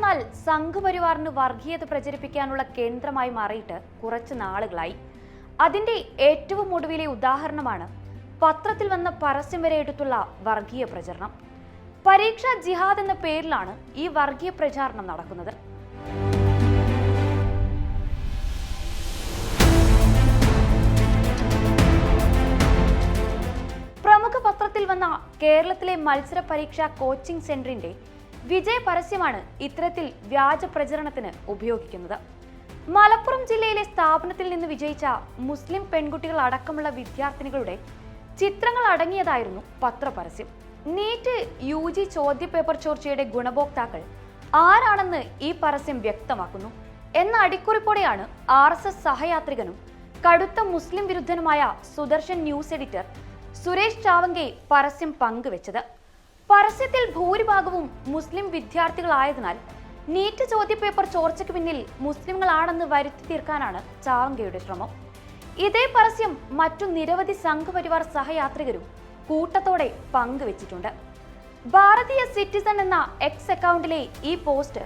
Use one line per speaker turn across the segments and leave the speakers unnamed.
എന്നാൽ സംഘപരിവാറിന് വർഗീയത പ്രചരിപ്പിക്കാനുള്ള കേന്ദ്രമായി മാറിയിട്ട് കുറച്ച് നാളുകളായി. അതിന്റെ ഏറ്റവും ഒടുവിലെ ഉദാഹരണമാണ് പത്രത്തിൽ വന്ന പരസ്യം വരെ എടുത്തുള്ള വർഗീയ പ്രചരണം. പരീക്ഷ ജിഹാദ് എന്ന പേരിലാണ് ഈ വർഗീയ പ്രചാരണം നടക്കുന്നത്. പ്രമുഖ പത്രത്തിൽ വന്ന കേരളത്തിലെ മത്സര പരീക്ഷാ കോച്ചിംഗ് സെന്ററിന്റെ വിജയ പരസ്യമാണ് ഇത്തരത്തിൽ വ്യാജ പ്രചരണത്തിന് ഉപയോഗിക്കുന്നത്. മലപ്പുറം ജില്ലയിലെ സ്ഥാപനത്തിൽ നിന്ന് വിജയിച്ച മുസ്ലിം പെൺകുട്ടികൾ അടക്കമുള്ള വിദ്യാർത്ഥിനികളുടെ ചിത്രങ്ങൾ അടങ്ങിയതായിരുന്നു പത്രപരസ്യം. നീറ്റ് യു ജി ചോദ്യപേപ്പർ ചോർച്ചയുടെ ഗുണഭോക്താക്കൾ ആരാണെന്ന് ഈ പരസ്യം വ്യക്തമാക്കുന്നു. എന്ന അടിക്കുറിപ്പോടെയാണ് ആർ എസ് എസ് സഹയാത്രികനും കടുത്ത മുസ്ലിം വിരുദ്ധനുമായ സുദർശൻ ന്യൂസ് എഡിറ്റർ സുരേഷ് ചാവങ്കെ പരസ്യം പങ്കുവച്ചത്. പരസ്യത്തിൽ ഭൂരിഭാഗവും മുസ്ലിം വിദ്യാർത്ഥികളായതിനാൽ നീറ്റ് ചോദ്യപേപ്പർ ചോർച്ചയ്ക്ക് പിന്നിൽ മുസ്ലിങ്ങളാണെന്ന് വരുത്തി തീർക്കാനാണ് ചാവങ്കയുടെ ശ്രമം. ഇതേ പരസ്യം മറ്റു നിരവധി സംഘപരിവാർ സഹയാത്രികരും കൂട്ടത്തോടെ പങ്കുവച്ചിട്ടുണ്ട്. ഭാരതീയ സിറ്റിസൺ എന്ന എക്സ് അക്കൗണ്ടിലെ ഈ പോസ്റ്റ്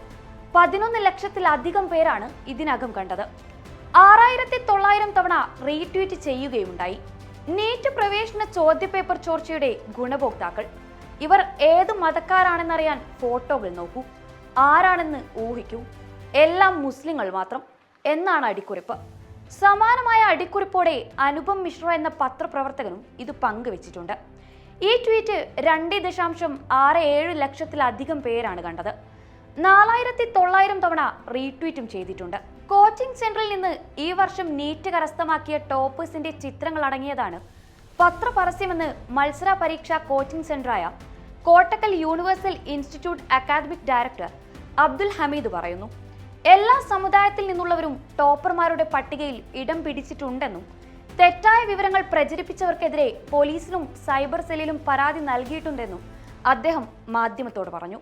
പതിനൊന്ന് ലക്ഷത്തിലധികം പേരാണ് ഇതിനകം കണ്ടത്. ആറായിരത്തി തൊള്ളായിരം തവണ റീട്വീറ്റ് ചെയ്യുകയുണ്ടായി നീറ്റ് പ്രവേശന ചോദ്യപേപ്പർ ചോർച്ചയുടെ ഗുണഭോക്താക്കൾ ഇവർ ഏത് മതക്കാരാണെന്നറിയാൻ ഫോട്ടോകൾ നോക്കൂ. ആരാണെന്ന് ഊഹിക്കൂ. എല്ലാം മുസ്ലിങ്ങൾ മാത്രം. എന്നാണ് അടിക്കുറിപ്പ്. സമാനമായ അടിക്കുറിപ്പോടെ അനുപം മിശ്ര എന്ന പത്രപ്രവർത്തകനും ഇത് പങ്കുവച്ചിട്ടുണ്ട്. ഈ ട്വീറ്റ് രണ്ട് ദശാംശം ആറ് ഏഴ് ലക്ഷത്തിലധികം പേരാണ് കണ്ടത്. നാലായിരത്തി തൊള്ളായിരം തവണ റീട്വീറ്റും ചെയ്തിട്ടുണ്ട്. കോച്ചിംഗ് സെന്ററിൽ നിന്ന് ഈ വർഷം നീറ്റ് കരസ്ഥമാക്കിയ ടോപ്പേഴ്സിന്റെ ചിത്രങ്ങൾ അടങ്ങിയതാണ് പത്രപരസ്യമെന്ന് മത്സര പരീക്ഷാ coaching സെന്ററായ Kottakkal universal institute academic director Abdul Hameed പറയുന്നു എല്ലാ സമുദായത്തിൽ നിന്നുള്ളവരും ടോപ്പർമാരുടെ പട്ടികയിൽ ഇടം പിടിച്ചിട്ടുണ്ടെന്നും തെറ്റായ വിവരങ്ങൾ പ്രചരിപ്പിച്ചവർക്കെതിരെ പോലീസിലും സൈബർ സെല്ലിലും പരാതി നൽകിയിട്ടുണ്ടെന്നും അദ്ദേഹം മാധ്യമത്തോട് പറഞ്ഞു.